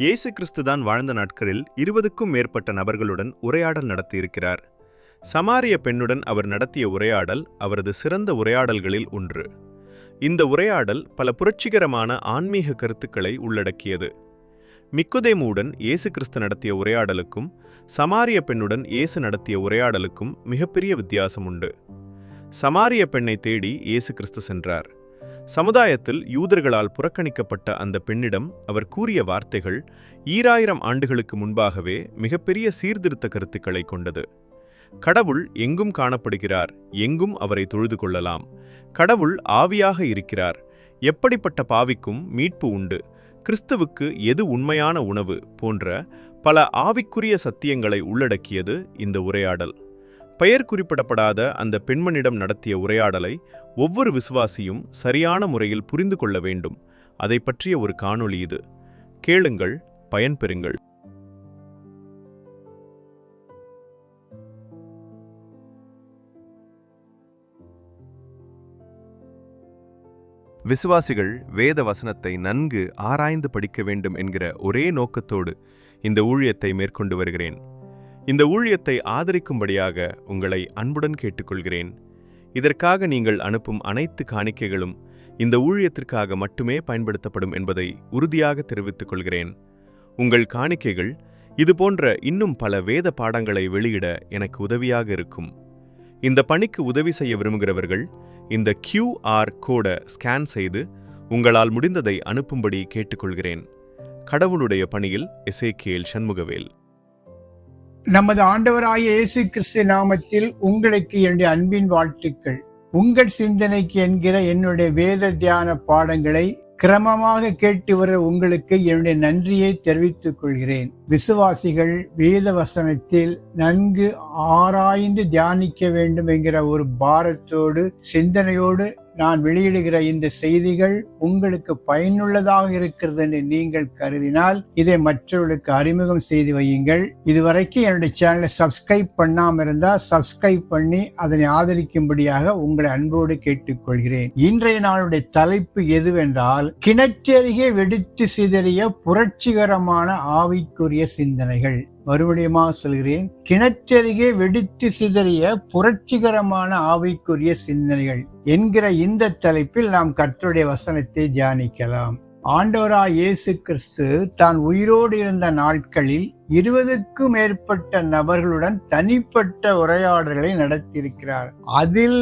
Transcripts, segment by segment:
இயேசு கிறிஸ்துதான் வாழ்ந்த நாட்களில் இருபதுக்கும் மேற்பட்ட நபர்களுடன் உரையாடல் நடத்தியிருக்கிறார். சமாரிய பெண்ணுடன் அவர் நடத்திய உரையாடல் அவரது சிறந்த உரையாடல்களில் ஒன்று. இந்த உரையாடல் பல புரட்சிகரமான ஆன்மீக கருத்துக்களை உள்ளடக்கியது. மிக்குதேமுடன் இயேசு கிறிஸ்து நடத்திய உரையாடலுக்கும் சமாரிய பெண்ணுடன் இயேசு நடத்திய உரையாடலுக்கும் மிகப்பெரிய வித்தியாசம் உண்டு. சமாரிய பெண்ணை தேடி இயேசு கிறிஸ்து சென்றார். சமுதாயத்தில் யூதர்களால் புறக்கணிக்கப்பட்ட அந்த பெண்ணிடம் அவர் கூறிய வார்த்தைகள் ஈராயிரம் ஆண்டுகளுக்கு முன்பாகவே மிகப்பெரிய சீர்திருத்த கருத்துக்களை கொண்டது. கடவுள் எங்கும் காணப்படுகிறார் எங்கும் அவரை தொழுது கொள்ளலாம். கடவுள் ஆவியாக இருக்கிறார். எப்படிப்பட்ட பாவிக்கும் மீட்பு உண்டு. கிறிஸ்துவுக்கு எது உண்மையான உணவு போன்ற பல ஆவிக்குரிய சத்தியங்களை உள்ளடக்கியது இந்த உரையாடல். பெயர் குறிப்பிடப்படாத அந்த பெண்மணிடம் நடத்திய உரையாடலை ஒவ்வொரு விசுவாசியும் சரியான முறையில் புரிந்து கொள்ள வேண்டும். அதை பற்றிய ஒரு காணொளி இது. கேளுங்கள் பயன்பெறுங்கள் விசுவாசிகள் வேத வசனத்தை நன்கு ஆராய்ந்து படிக்க வேண்டும் என்கிற ஒரே நோக்கத்தோடு இந்த ஊழியத்தை மேற்கொண்டு வருகிறேன். இந்த ஊழியத்தை ஆதரிக்கும்படியாக உங்களை அன்புடன் கேட்டுக்கொள்கிறேன். இதற்காக நீங்கள் அனுப்பும் அனைத்து காணிக்கைகளும் இந்த ஊழியத்திற்காக மட்டுமே பயன்படுத்தப்படும் என்பதை உறுதியாக தெரிவித்துக் கொள்கிறேன். உங்கள் காணிக்கைகள் இதுபோன்ற இன்னும் பல வேத பாடங்களை வெளியிட எனக்கு உதவியாக இருக்கும். இந்த பணிக்கு உதவி செய்ய விரும்புகிறவர்கள் இந்த கியூஆர் கோடை ஸ்கேன் செய்து உங்களால் முடிந்ததை அனுப்பும்படி கேட்டுக்கொள்கிறேன். கடவுளுடைய பணியில் எசேக்கியேல் சண்முகவேல். நமது ஆண்டவராய இயேசு கிறிஸ்து நாமத்தில் உங்களுக்கு என்னுடைய அன்பின் வாழ்த்துக்கள். உங்கள் சிந்தனைக்கு என்கிற என்னுடைய வேத தியான பாடங்களை கிரமமாக கேட்டு வர உங்களுக்கு என்னுடைய நன்றியை தெரிவித்துக் கொள்கிறேன். விசுவாசிகள் வேத வசனத்தில் நன்கு ஆராய்ந்து தியானிக்க வேண்டும் என்கிற ஒரு பாரத்தோடு சிந்தனையோடு நான் வெளியிடுகிற இந்த செய்திகள் உங்களுக்கு பயனுள்ளதாக இருக்கிறது என்று நீங்கள் கருதினால் இதை மற்றவர்களுக்கு அறிமுகம் செய்து வையுங்கள். இதுவரைக்கும் என்னுடைய சேனலை சப்ஸ்கிரைப் பண்ணாம இருந்தால் சப்ஸ்கிரைப் பண்ணி அதனை ஆதரிக்கும்படியாக உங்களை அன்போடு கேட்டுக்கொள்கிறேன். இன்றைய நாளுடைய தலைப்பு எதுவென்றால் கிணற்றருகே வெடித்து சிதறிய புரட்சிகரமான ஆவிக்குரிய சிந்தனைகள். மறுபடியுமா சொல்கிறேன். கிணற்றருகே வெடித்து சிதறிய புரட்சிகரமான ஆவிக்குரிய சிந்தனைகள் என்கிற இந்த தலைப்பில் நாம் கர்த்தருடைய வசனத்தை தியானிக்கலாம். ஆண்டவரா இயேசு கிறிஸ்து தான் உயிரோடு இருந்த நாட்களில் இருபதுக்கும் மேற்பட்ட நபர்களுடன் தனிப்பட்ட உரையாடல்களை நடத்தியிருக்கிறார். அதில்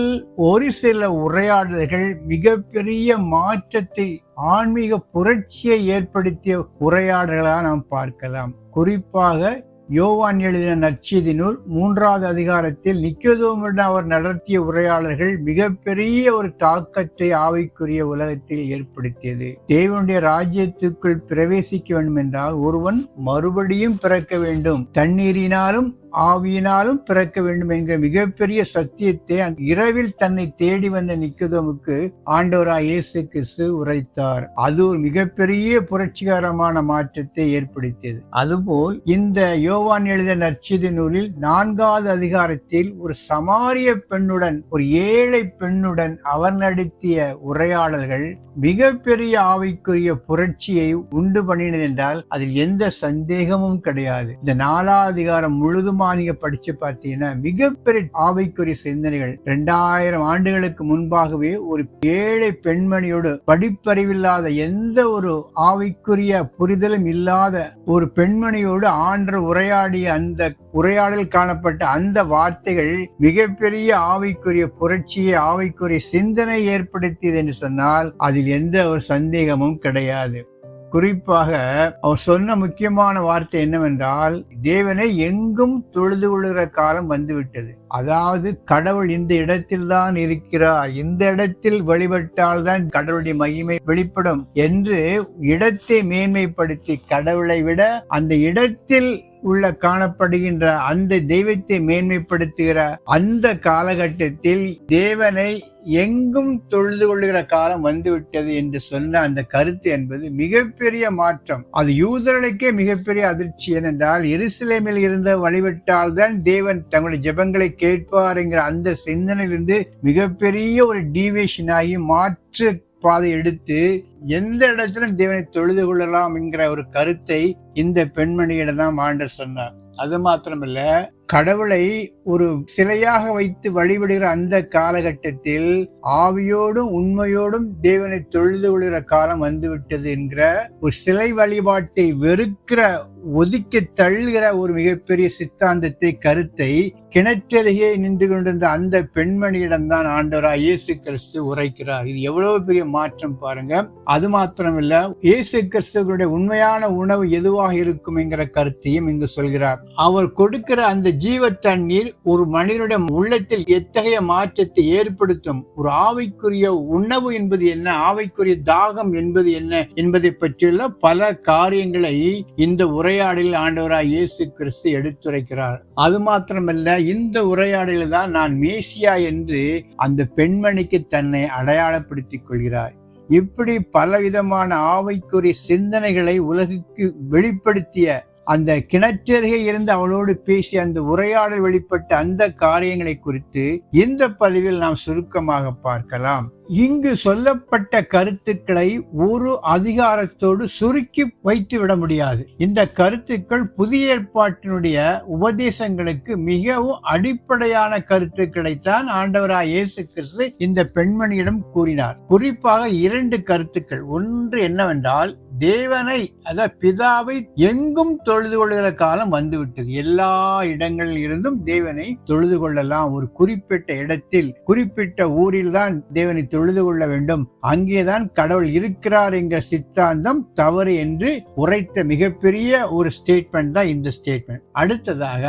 ஒரு சில உரையாடல்கள் மிகப்பெரிய மாற்றத்தை ஆன்மீக புரட்சியை ஏற்படுத்திய உரையாடல்களாக நாம் பார்க்கலாம். குறிப்பாக யோவான் எழுதின நற்செய்தி நூல் மூன்றாவது அதிகாரத்தில் நிக்கோதோமுடன் அவர் நடத்திய உரையாளர்கள் மிகப்பெரிய ஒரு தாக்கத்தை ஆவிக்குரிய உலகத்தில் ஏற்படுத்தியது. தேவனுடைய ராஜ்யத்துக்குள் பிரவேசிக்க வேண்டும் என்றால் ஒருவன் மறுபடியும் பிறக்க வேண்டும். தண்ணீரினாலும் ஆவியினாலும் பிறக்க வேண்டும் என்கிற மிகப்பெரிய சத்தியத்தை அந்த இரவில் தன்னை தேடி வந்த நிக்கதோமுக்கு ஆண்டவராய் இயேசு கிறிஸ்து உரைத்தார். அது ஒரு மிகப்பெரிய புரட்சிகரமான மாற்றத்தை ஏற்படுத்தியது. அதுபோல் இந்த யோவான் எழுத நற்செய்தி நூலில் நான்காவது அதிகாரத்தில் ஒரு சமாரிய பெண்ணுடன் ஒரு ஏழை பெண்ணுடன் அவர் நடத்திய உரையாடல்கள் மிகப்பெரிய ஆவிக்குரிய புரட்சியை உண்டு பண்ணினது என்றால் அதில் எந்த சந்தேகமும் கிடையாது. இந்த நாலாவது அதிகாரம் முழுதுமா நீங்க படிச்சு பார்த்தீங்கன்னா மிகப்பெரிய ஆவைக்குரிய சிந்தனைகள் ரெண்டாயிரம் ஆண்டுகளுக்கு முன்பாகவே ஒரு ஏழை பெண்மணியோடு படிப்பறிவில்லாத எந்த ஒரு ஆவைக்குரிய புரிதலும் இல்லாத ஒரு பெண்மணியோடு ஆண்டு உரையாடிய அந்த உரையாடல் காணப்பட்ட அந்த வார்த்தைகள் மிகப்பெரிய ஆவிக்குரிய புரட்சியை ஆவிக்குரிய சிந்தனை ஏற்படுத்தியது என்று சொன்னால் அதில் எந்த ஒரு சந்தேகமும் கிடையாது. குறிப்பாக அவர் சொன்ன முக்கியமான வார்த்தை என்னவென்றால் தேவனை எங்கும் தொழுது கொள்கிற காலம் வந்துவிட்டது. அதாவது கடவுள் இந்த இடத்தில் தான் இருக்கிறார். இந்த இடத்தில் வழிபட்டால் தான் கடவுளுடைய மகிமை வெளிப்படும் என்று இடத்தை மேன்மைப்படுத்தி கடவுளை விட அந்த இடத்தில் உள்ள காணப்படுகின்ற அந்த தெய்வத்தை மேன்மைப்படுத்துகிற அந்த காலகட்டத்தில் தேவனை எங்கும் தொழுது கொள்கிற காலம் வந்துவிட்டது என்று சொன்ன அந்த கருத்து என்பது மிகப்பெரிய மாற்றம். அது யூதர்களுக்கே மிகப்பெரிய அதிர்ச்சி ஏனென்றால் எருசலேமில் இருந்த வழிபட்டால் தான் தேவன் தங்களுடைய ஜெபங்களை கேட்பார் என்கிற அந்த சிந்தனையிலிருந்து மிகப்பெரிய ஒரு டீவியேஷன் ஆகி மாற்று பாதை எடுத்து எந்த இடத்திலும் தேவனை தொழுது கொள்ளலாம் என்கிற ஒரு கருத்தை இந்த பெண்மணியிடம் தான் ஆண்டர் சொன்னார். அது மாத்திரமல்ல கடவுளை ஒரு சிலையாக வைத்து வழிபடுகிற அந்த காலகட்டத்தில் ஆவியோடும் உண்மையோடும் தேவனை தொழுது கொள்கிற காலம் வந்துவிட்டது என்கிற ஒரு சிலை வழிபாட்டை வெறுக்கிற ஒதுக்கி தள்ளுகிற ஒரு மிகப்பெரிய சித்தாந்தத்தை கருத்தை கிணற்றருகே நின்று கொண்டிருந்த அந்த பெண்மணியிடம்தான் ஆண்டவராய் இயேசு கிறிஸ்து உரைக்கிறார். இது எவ்வளவு பெரிய மாற்றம் பாருங்க. அது மாத்திரமில்ல இயேசு கிறிஸ்துவனுடைய உண்மையான உணவு எதுவாக இருக்கும் என்கிற கருத்தையும் இங்கு சொல்கிறார். அவர் கொடுக்கிற அந்த ஜீவ தண்ணீர் ஒரு மனிதனுடைய உள்ளத்தில் எத்தகைய மாற்றத்தை ஏற்படுத்தும்? ஒரு ஆவைக்குரிய உணவு என்பது என்ன? ஆவைக்குரிய தாகம் என்பது என்ன? என்பதை பற்றியுள்ள பல காரியங்களை இந்த உரையாடலில் ஆண்டவராய் இயேசு கிறிஸ்து எடுத்துரைக்கிறார். அது மாத்திரமல்ல இந்த உரையாடலில் தான் நான் மேசியா என்று அந்த பெண்மணிக்கு தன்னை அடையாளப்படுத்திக் கொள்கிறார். இப்படி பலவிதமான ஆவைக்குரிய சிந்தனைகளை உலகுக்கு வெளிப்படுத்திய அந்த கிணற்றருகே இருந்து அவளோடு பேசி அந்த உரையாடல் வெளிப்பட்ட அந்த காரியங்களை குறித்து இந்த பதிவில் நாம் சுருக்கமாக பார்க்கலாம். இங்கு சொல்லப்பட்ட கருத்துக்களை ஒரு அதிகாரத்தோடு சுருக்கி வைத்து விட முடியாது. இந்த கருத்துக்கள் புதிய ஏற்பாட்டினுடைய உபதேசங்களுக்கு மிகவும் அடிப்படையான கருத்துக்களைத்தான் ஆண்டவராய் இயேசு கிறிஸ்து இந்த பெண்மணியிடம் கூறினார். குறிப்பாக இரண்டு கருத்துக்கள். ஒன்று என்னவென்றால் தேவனை அதாவது பிதாவை எங்கும் தொ தொழுது கொள்கிற காலம் வந்துவிட்டது. எல்லா இடங்களில் இருந்தும் தேவனை தொழுது கொள்ளலாம். ஒரு குறிப்பிட்ட இடத்தில் குறிப்பிட்ட ஊரில் தான் தேவனை தொழுது கொள்ள வேண்டும். அங்கேதான் கடவுள் இருக்கிறார் என்கிற சித்தாந்தம் தவறு என்று உரைத்த மிகப்பெரிய ஒரு ஸ்டேட்மெண்ட் தான் இந்த ஸ்டேட்மெண்ட் அடுத்ததாக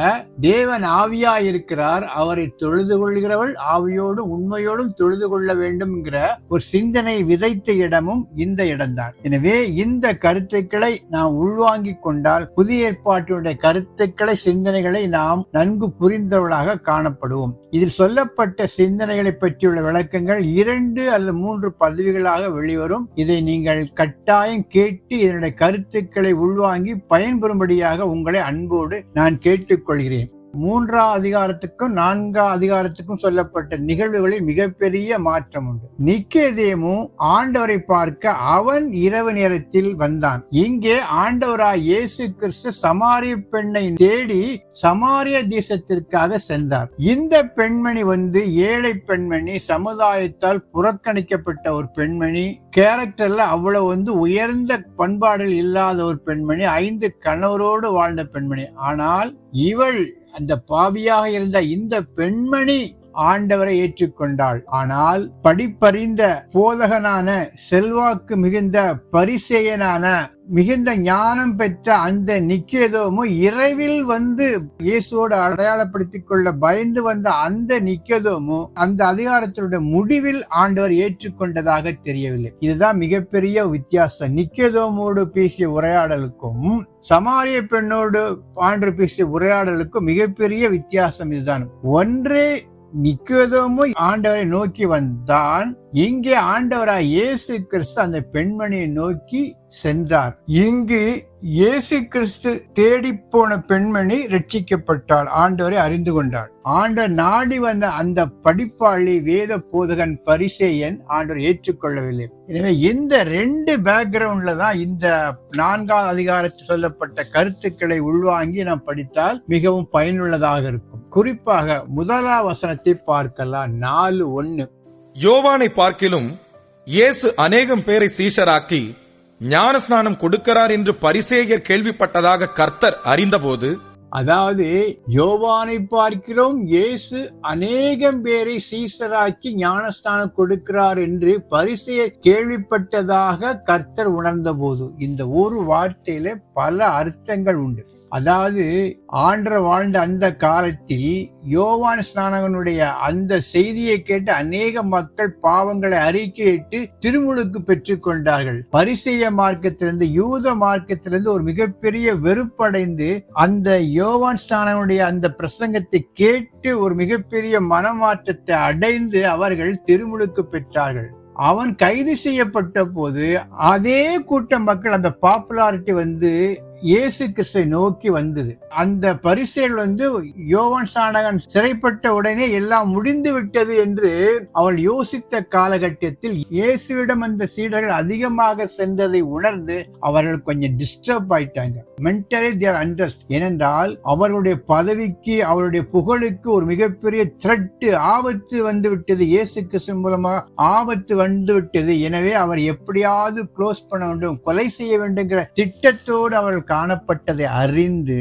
தேவன் ஆவியா இருக்கிறார் அவரை தொழுது கொள்கிறவள் ஆவியோடும் உண்மையோடும் தொழுது கொள்ள வேண்டும் என்கிற ஒரு சிந்தனை விதைத்த இடமும் இந்த இடம்தான். எனவே இந்த கருத்துக்களை நாம் உள்வாங்கிக் கொண்டால் புதிய ஏற்பாட்டினுடைய கருத்துக்களை சிந்தனைகளை நாம் நன்கு புரிந்தவர்களாக காணப்படுவோம். இதில் சொல்லப்பட்ட சிந்தனைகளை பற்றியுள்ள விளக்கங்கள் இரண்டு அல்லது மூன்று பதவிகளாக வெளிவரும். இதை நீங்கள் கட்டாயம் கேட்டு இதனுடைய கருத்துக்களை உள்வாங்கி பயன்பெறும்படியாக உங்களை அன்போடு நான் கேட்டுக்கொள்கிறேன். மூன்றாம் அதிகாரத்துக்கும் நான்காம் அதிகாரத்துக்கும் சொல்லப்பட்ட நிகழ்வுகளில் மிகப்பெரிய மாற்றம் உண்டு. நிக்கேதேமும் ஆண்டவரை பார்க்க அவன் இரவு நேரத்தில் வந்தான். இங்கே ஆண்டவராய் இயேசு கிறிஸ்து சமாரிய பெண்ணை தேடி சமாரிய தேசத்திற்காக சென்றார். இந்த பெண்மணி வந்து ஏழை பெண்மணி சமுதாயத்தால் புறக்கணிக்கப்பட்ட ஒரு பெண்மணி கேரக்டர்ல அவ்வளவு வந்து உயர்ந்த பண்பாடுகள் இல்லாத ஒரு பெண்மணி ஐந்து கணவரோடு வாழ்ந்த பெண்மணி. ஆனால் இவள் அந்த பாவியாக இருந்த இந்த பெண்மணி ஆண்டவரை ஏற்றுக்கொண்டாள். ஆனால் படிப்பறிந்த போதகனான செல்வாக்கு மிகுந்த பரிசேயனான மிகுந்த ஞானம் பெற்ற அந்த நிக்கேதோமும் இரவில் வந்து இயேசுவோடு அடையாளப்படுத்திக் கொள்ள பயந்து வந்த அந்த நிக்கேதோமும் அந்த அதிகாரத்தினுடைய முடிவில் ஆண்டவர் ஏற்றுக்கொண்டதாக தெரியவில்லை. இதுதான் மிகப்பெரிய வித்தியாசம். நிக்கேதோமோடு பேசிய உரையாடலுக்கும் சமாரிய பெண்ணோடு ஆண்டு பேசிய உரையாடலுக்கும் மிகப்பெரிய வித்தியாசம் இதுதான். ஒன்றே நிக்கதோமும் ஆண்டவரை நோக்கி வந்தான் இங்கே ஆண்டவராய் இயேசு கிறிஸ்து அந்த பெண்மணியை நோக்கி சென்றார். இங்கு இயேசு கிறிஸ்து தேடி போன பெண்மணி ரட்சிக்கப்பட்டாள் ஆண்டவரை அறிந்து கொண்டாள். ஆண்டவர் நாடி வந்த அந்த படிப்பாளி வேத போதகன் பரிசேயன் ஆண்டவர் ஏற்றுக்கொள்ளவில்லை. எனவே இந்த ரெண்டு பேக்ரவுண்ட்ல தான் இந்த நான்காவது அதிகாரத்தில் சொல்லப்பட்ட கருத்துக்களை உள்வாங்கி நாம் படித்தால் மிகவும் பயனுள்ளதாக இருக்கும். குறிப்பாக முதலா வசனத்தை பார்க்கலாம். நாலு ஒன்னு யோவானை பார்க்கிலும் இயேசு அநேகம் பேரை சீஷராக்கி ஞானஸ்நானம் கொடுக்கிறார் என்று பரிசேயர் கேள்விப்பட்டதாக கர்த்தர் அறிந்தபோது அதாவது யோவானை பார்க்கிறோம் இயேசு அநேகம் பேரை சீசராக்கி ஞானஸ்தானம் கொடுக்கிறார் என்று பரிசெயர் கேள்விப்பட்டதாக கர்த்தர் உணர்ந்த போது இந்த ஒரு வார்த்தையில பல அர்த்தங்கள் உண்டு. அதாவது ஆண்டர் வாழ்ந்த அந்த காலத்தில் யோவான் ஸ்நானகனுடைய அந்த செய்தியை கேட்டு அநேக மக்கள் பாவங்களை அறிக்கையிட்டு திருமுழுக்கு பெற்றுக் கொண்டார்கள். பரிசெய மார்க்கத்திலிருந்து யூத மார்க்கத்திலிருந்து ஒரு மிகப்பெரிய வெறுப்படைந்து அந்த யோவான் ஸ்நானகனுடைய அந்த பிரசங்கத்தை கேட்டு ஒரு மிகப்பெரிய மனமாற்றத்தை அடைந்து அவர்கள் திருமுழுக்கு பெற்றார்கள். அவன் கைது செய்யப்பட்ட போது அதே கூட்ட மக்கள் அந்த பாப்புலாரிட்டி வந்து இயேசு கிறிஸ்தை நோக்கி வந்தது. அந்த பரிசையில் வந்து யோவான் ஸ்நானகன் சிறைப்பட்ட உடனே எல்லாம் முடிந்து விட்டது என்று அவள் யோசித்த காலகட்டத்தில் இயேசுவிடம் அந்த சீடர்கள் அதிகமாக சென்றதை உணர்ந்து அவர்கள் கொஞ்சம் டிஸ்டர்ப் ஆயிட்டாங்க. மென்டலி தேர் அண்டர்ஸ்ட் ஏனென்றால் அவர்களுடைய பதவிக்கு அவருடைய புகழுக்கு ஒரு மிகப்பெரிய த்ரெட்டு ஆபத்து வந்து விட்டது. இயேசு கிறிஸ்து மூலமாக ஆபத்து வந்து விட்டது எனவே அவர் எப்படியாவது க்ளோஸ் பண்ண வேண்டும் கொலை செய்ய வேண்டுங்கிற திட்டத்தோடு அவர்கள் காணப்பட்டதை அறிந்து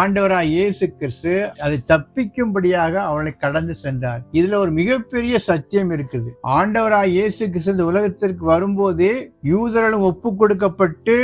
ஆண்டவராய் இயேசு கிறிஸ்து அதை தப்பிக்கும்படியாக அவளை கடந்து சென்றார். இதுல ஒரு மிகப்பெரிய சத்தியம் இருக்குது. ஆண்டவராய் இயேசு கிறிஸ்து இந்த உலகத்திற்கு வரும்போது யூதர்களும் ஒப்பு கொடுக்கப்பட்டு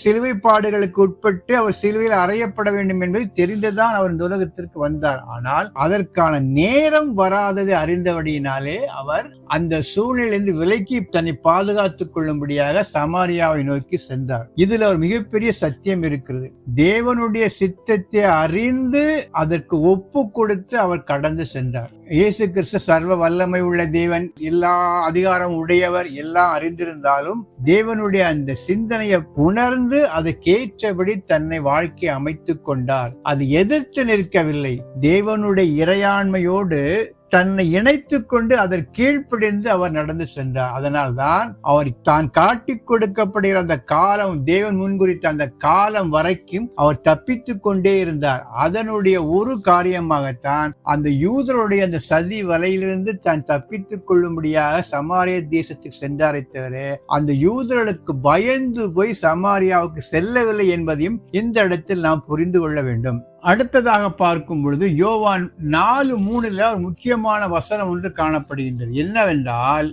சிலுவை பாடுகளுக்கு உட்பட்டு அவர் சிலுவையில் அறையப்பட வேண்டும் என்பது தெரிந்துதான் அவர் இந்த உலகத்திற்கு வந்தார். ஆனால் அதற்கான நேரம் வராததை அறிந்தபடியினாலே அவர் அந்த சூழ்நிலையிலிருந்து விலக்கி தன்னை பாதுகாத்துக் கொள்ளும்படியாக சமாரியாவை நோக்கி சென்றார். இதுல ஒரு மிகப்பெரிய சத்தியம் இருக்கிறது. தேவனுடைய சித்தத்தை அறிந்து அதற்கு ஒப்பு கொடுத்து அவர் கடந்து சென்றார். இயேசு கிறிஸ்து சர்வ வல்லமை உள்ள தேவன் எல்லா அதிகாரம் உடையவர் எல்லாம் அறிந்திருந்தாலும் தேவனுடைய அந்த சிந்தனையை உணர்ந்து அதற்கேற்றபடி தன்னை வாழ்க்கை அமைத்துக் கொண்டார். அது எதிர்த்து நிற்கவில்லை. தேவனுடைய இறையாண்மையோடு தன்னை இணைத்துக் கொண்டு அதற்கு கீழ்ப்படிந்து அவர் நடந்து சென்றார். அதனால்தான் அவர் தான் காட்டி கொடுக்கப்படுகிற அந்த காலம் தேவன் முன்குறித்த அந்த காலம் வரைக்கும் அவர் தப்பித்துக் கொண்டே இருந்தார். அதனுடைய ஒரு காரியமாகத்தான் அந்த யூதருடைய அந்த சதி வலையிலிருந்து தான் தப்பித்துக் கொள்ளும்படியாக சமாரிய தேசத்துக்கு சென்றாரை தவிர அந்த யூதர்களுக்கு பயந்து போய் சமாரியாவுக்கு செல்லவில்லை என்பதையும் இந்த இடத்தில் நாம் புரிந்து கொள்ள வேண்டும். அடுத்ததாக பார்க்கும் பொழுது யோவான் நாலு மூணுல ஒரு முக்கியமான வசனம் ஒன்று காணப்படுகின்றது. என்னவென்றால்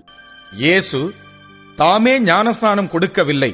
இயேசு தாமே ஞானஸ்நானம் கொடுக்கவில்லை.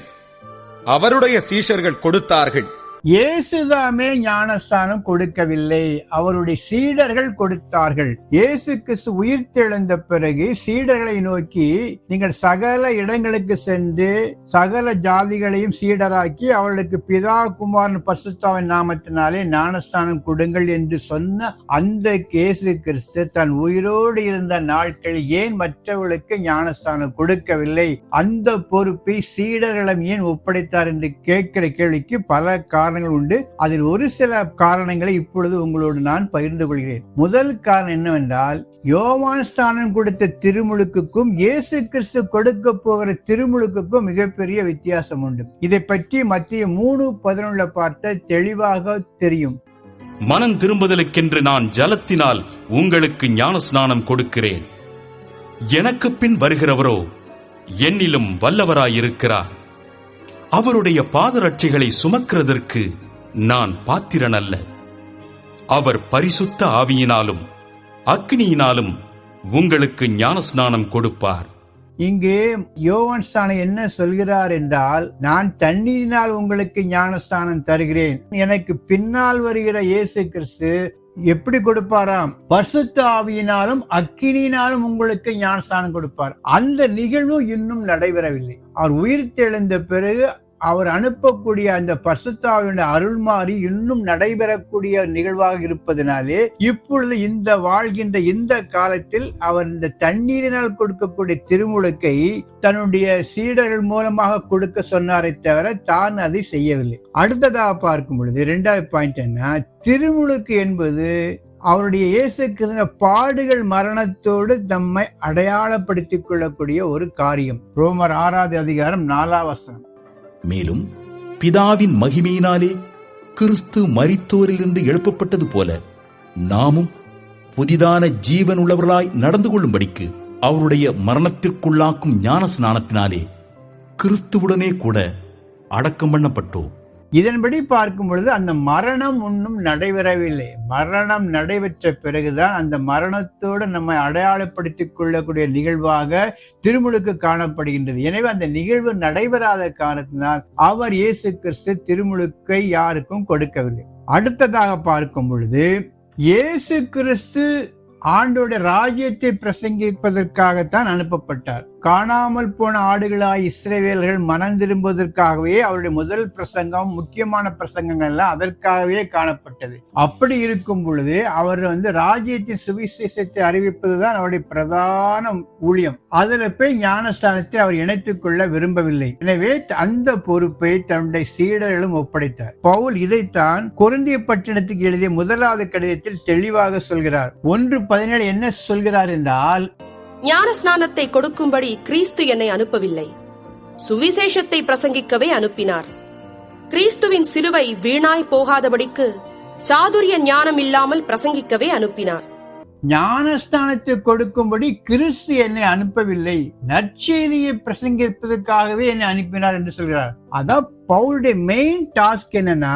அவருடைய சீஷர்கள் கொடுத்தார்கள். இயேசுதாமே ஞானஸ்தானம் கொடுக்கவில்லை. அவருடைய சீடர்கள் கொடுத்தார்கள். இயேசு கிறிஸ்து உயிர்த்தெழுந்த பிறகு சீடர்களை நோக்கி நீங்கள் சகல இடங்களுக்கு சென்று சகல ஜாதிகளையும் சீடராக்கி அவர்களுக்கு பிதா குமாரன் பசுத்தாவின் நாமத்தினாலே ஞானஸ்தானம் கொடுங்கள் என்று சொன்ன அந்த இயேசு கிறிஸ்து தன் உயிரோடு இருந்த நாட்கள் ஏன் மற்றவர்களுக்கு ஞானஸ்தானம் கொடுக்கவில்லை? அந்த பொறுப்பை சீடர்களிடம் ஏன் ஒப்படைத்தார் என்று கேட்கிற கேள்விக்கு பல காரணம் காரணங்கள் உண்டு. அதில் ஒரு சில காரணங்களை இப்பொழுது உங்களோடு நான் பகிர்ந்து கொள்கிறேன். முதல் காரணம் என்னவென்றால் யோவான் ஸ்தானம் கொடுத்த திருமுழுக்குக்கும் இயேசு கிறிஸ்து கொடுக்க போகிற திருமுழுக்குக்கும் மிகப்பெரிய வித்தியாசம் உண்டு. இதை பற்றி மத்திய மூணு பதினொன்றுல பார்த்த தெளிவாக தெரியும். மனம் திரும்புதலுக்கென்று நான் ஜலத்தினால் உங்களுக்கு ஞான ஸ்நானம் கொடுக்கிறேன். எனக்கு பின் வருகிறவரோ என்னிலும் வல்லவராயிருக்கிறார். அவருடைய பாதரட்சைகளை சுமக்கிறதற்கு நான் பாத்திரன் அல்ல அவர் பரிசுத்த ஆவியினாலும் அக்னியினாலும் உங்களுக்கு ஞானஸ்நானம் கொடுப்பார். இங்கே யோவான் ஸ்தானம் என்ன சொல்கிறார் என்றால் நான் தண்ணீரினால் உங்களுக்கு ஞானஸ்தானம் தருகிறேன். எனக்கு பின்னால் வருகிற இயேசு கிறிஸ்து எப்படி கொடுப்பாராம்? பரிசுத்த ஆவியினாலும் அக்கினியினாலும் உங்களுக்கு ஞானஸ்தானம் கொடுப்பார். அந்த நிகழ்வு இன்னும் நடைபெறவில்லை. அவர் உயிர் தெழுந்த பிறகு அவர் அனுப்பக்கூடிய அந்த பரிசுத்தாவினுடைய அருள்மாறி இன்னும் நடைபெறக்கூடிய நிகழ்வாக இருப்பதனாலே இப்பொழுது இந்த வாழ்கின்ற இந்த காலத்தில் அவர் இந்த தண்ணீரினால் கொடுக்கக்கூடிய திருமுழுக்கை தன்னுடைய சீடர்கள் மூலமாக கொடுக்க சொன்னாரே தவிர தான் அதை செய்யவில்லை. அடுத்ததாக பார்க்கும் பொழுது இரண்டாவது பாயிண்ட் என்ன? திருமுழுக்கு என்பது அவருடைய இயேசு கிறிஸ்துவின் பாடுகள் மரணத்தோடு தம்மை அடையாளப்படுத்திக் கொள்ளக்கூடிய ஒரு காரியம். ரோமர் ஆறாவது அதிகாரம் நாலாவசனம் மேலும் பிதாவின் மகிமையினாலே கிறிஸ்து மரித்தோரிலிருந்து எழுப்பப்பட்டது போல நாமும் புதிதான ஜீவன் உள்ளவர்களாய் நடந்து கொள்ளும்படிக்கு அவருடைய மரணத்திற்குள்ளாக்கும் ஞான ஸ்நானத்தினாலே கிறிஸ்துவுடனே கூட அடக்கம் பண்ணப்பட்டோம். இதன்படி பார்க்கும் பொழுது அந்த மரணம் இன்னும் நடைபெறவில்லை. மரணம் நடைபெற்ற பிறகுதான் அந்த மரணத்தோடு நம்மை அடையாளப்படுத்திக் கொள்ளக்கூடிய நிகழ்வாக திருமுழுக்கு காணப்படுகின்றது. எனவே அந்த நிகழ்வு நடைபெறாத காரணத்தினால் அவர் இயேசு கிறிஸ்து திருமுழுக்கை யாருக்கும் கொடுக்கவில்லை. அடுத்ததாக பார்க்கும் பொழுது இயேசு கிறிஸ்து ஆண்டோட ராஜ்யத்தை பிரசங்கிப்பதற்காகத்தான் அனுப்பப்பட்டார். காணாமல் போன ஆடுகளாய் இஸ்ரேவேலர்கள் மனம் திரும்புவதற்காகவே அவருடைய முதல் பிரசங்கம் முக்கியமான பிரசங்கங்கள் எல்லாம் அதற்காகவே காணப்பட்டது. அப்படி இருக்கும் பொழுது அவர் வந்து ராஜ்யத்தின் சுவிசேஷத்தை அறிவிப்பதுதான் அவருடைய பிரதான ஊழியம். அதில் போய் ஞானஸ்தானத்தை அவர் இணைத்துக் கொள்ள விரும்பவில்லை. எனவே அந்த பொறுப்பை தன்னுடைய சீடர்களும் ஒப்படைத்தார். பவுல் இதைத்தான் குருந்திய பட்டினத்துக்கு எழுதிய முதலாவது கடிதத்தில் தெளிவாக சொல்கிறார். ஒன்று பதினேழு என்ன சொல்கிறார் என்றால் ஞான ஸ்நானத்தை கொடுக்கும்படி கிறிஸ்து என்னை அனுப்பவில்லை. சுவிசேஷத்தை பிரசங்கிக்கவே அனுப்பினார். கிறிஸ்துவின் சிலுவை வீணாய் போகாதபடிக்கு சாதுரிய ஞானம் இல்லாமல் பிரசங்கிக்கவே அனுப்பினார். ஞானஸ்தானத்தை கொடுக்கும்படி கிறிஸ்து என்னை அனுப்பவில்லை. நற்செய்தியை பிரசங்கிப்பதற்காகவே என்னை அனுப்பினார் என்று சொல்கிறார். அதான் பவுலுடைய மெயின் டாஸ்க் என்னன்னா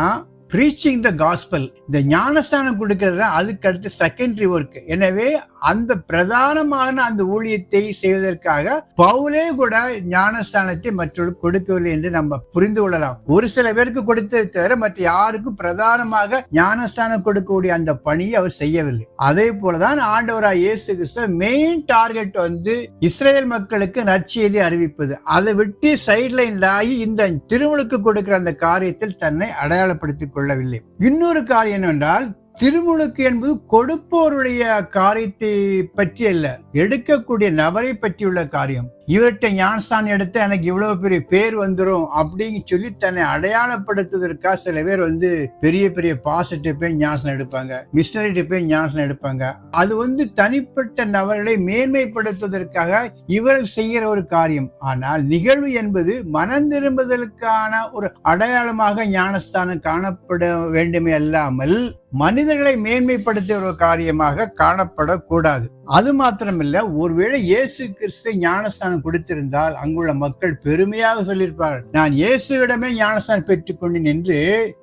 பிரீச்சிங் த காஸ்பல் இந்த ஞானஸ்தானம் கொடுக்கிறது அதுக்கு அடுத்து செகண்டரி ஒர்க் எனவே அந்த பிரதானமான அந்த ஊழியத்தை செய்வதற்காக பவுலே கூட ஞானஸ்தானத்தை மற்றொரு கொடுக்கவில்லை என்று நம்ம புரிந்து கொள்ளலாம். ஒரு சில பேருக்கு கொடுத்தது தவிர மற்ற யாருக்கும் பிரதானமாக ஞானஸ்தானம் கொடுக்கக்கூடிய அந்த பணியை அவர் செய்யவில்லை. அதே போலதான் ஆண்டவராய் இயேசு கிறிஸ்து மெயின் டார்கெட் வந்து இஸ்ரேல் மக்களுக்கு நற்செய்தி அறிவிப்பது. அதை விட்டு சைட்லைன் ஆகி இந்த திருமுழுக்கு கொடுக்கிற அந்த காரியத்தில் தன்னை அடையாளப்படுத்திக் கொள்ளவில்லை. இன்னொரு காரியம் என்னவென்றால் திருமுழுக்கு என்பது கொடுப்போருடைய காரியத்தை பற்றி அல்ல எடுக்கக்கூடிய நபரை பற்றியுள்ள காரியம். இவர்கிட்ட ஞானஸ்தானம் எடுத்து எனக்கு இவ்வளவு பெரிய பேர் வந்துடும் அப்படின்னு சொல்லி தன்னை அடையாளப்படுத்துவதற்காக சில பேர் வந்து பெரிய பெரிய பாசிட்டிவ் போய் ஞானசனம் எடுப்பாங்க. மிஷனரிட்டு போய் ஞானசனம் எடுப்பாங்க. அது வந்து தனிப்பட்ட நபர்களை மேன்மைப்படுத்துவதற்காக இவர்கள் செய்கிற ஒரு காரியம். ஆனால் நிகழ்வு என்பது மனம் திரும்புதலுக்கான ஒரு அடையாளமாக ஞானஸ்தானம் காணப்பட வேண்டுமே அல்லாமல் மனிதர்களை மேன்மைப்படுத்திய ஒரு காரியமாக காணப்படக்கூடாது. அது மாத்திரமில்ல ஒருவேளை இயேசு கிறிஸ்து ஞானஸ்தானம் கொடுத்திருந்தால் அங்குள்ள மக்கள் பெருமையாக சொல்லியிருப்பார்கள். நான் இயேசுவிடமே ஞானஸ்தானம் பெற்றுக்கொண்டேன் என்று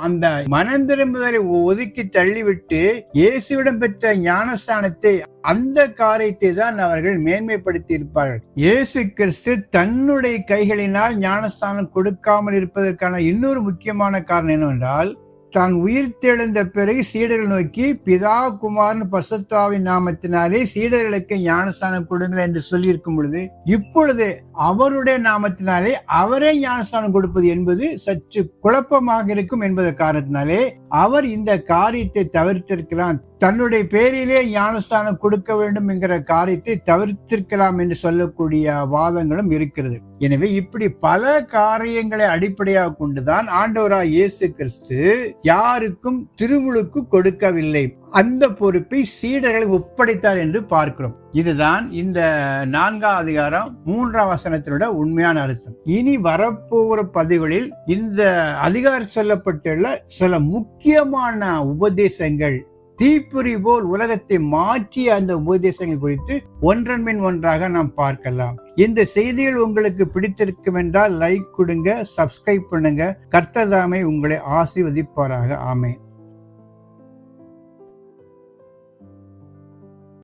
அந்த மனம் திரும்புதலை ஒதுக்கி தள்ளிவிட்டு இயேசுவிடம் பெற்ற ஞானஸ்தானத்தை அந்த காரியத்தை தான் அவர்கள் மேன்மைப்படுத்தி இருப்பார்கள் இயேசு கிறிஸ்து தன்னுடைய கைகளினால் ஞானஸ்தானம் கொடுக்காமல் இருப்பதற்கான இன்னொரு முக்கியமான காரணம் என்னவென்றால் தான் உயிர் தெழுந்த பிறகு சீடர்கள் நோக்கி பிதா குமாரன் பசுத்தாவின் நாமத்தினாலே சீடர்களுக்கு ஞானஸ்தானம் கொடுங்கள் என்று சொல்லியிருக்கும் பொழுது இப்பொழுது அவருடைய நாமத்தினாலே அவரே ஞானஸ்தானம் கொடுப்பது என்பது சற்று குழப்பமாக இருக்கும் என்பத காரணத்தினாலே அவர் இந்த காரியத்தை தவிர்த்திருக்கலாம் தன்னுடைய பேரிலே ஞானஸ்தானம் கொடுக்க வேண்டும் என்கிற காரியத்தை தவிர்த்திருக்கலாம் என்று சொல்லக்கூடிய வாதங்களும் இருக்கிறது. எனவே இப்படி பல காரியங்களை அடிப்படையாக கொண்டுதான் ஆண்டவராய் இயேசு கிறிஸ்து யாருக்கும் திருமுழுக்கு கொடுக்கவில்லை. அந்த பொறுப்பை சீடர்களை ஒப்படைத்தார் என்று பார்க்கிறோம். இதுதான் இந்த நான்காம் அதிகாரம் மூன்றாம் வசனத்தினோட உண்மையான அர்த்தம். இனி வரப்போகிற பதிவுகளில் இந்த அதிகாரம் சொல்லப்பட்டுள்ள சில முக்கியமான உபதேசங்கள் தீப்புரி போல் உலகத்தை மாற்றிய அந்த உபதேசங்கள் குறித்து ஒன்றன் பின் ஒன்றாக நாம் பார்க்கலாம். இந்த செய்திகள் உங்களுக்கு பிடித்திருக்கும் என்றால் லைக் கொடுங்க சப்ஸ்கிரைப் பண்ணுங்க. கர்த்ததாமை உங்களை ஆசீர்வதிப்பாராக. ஆமேன்.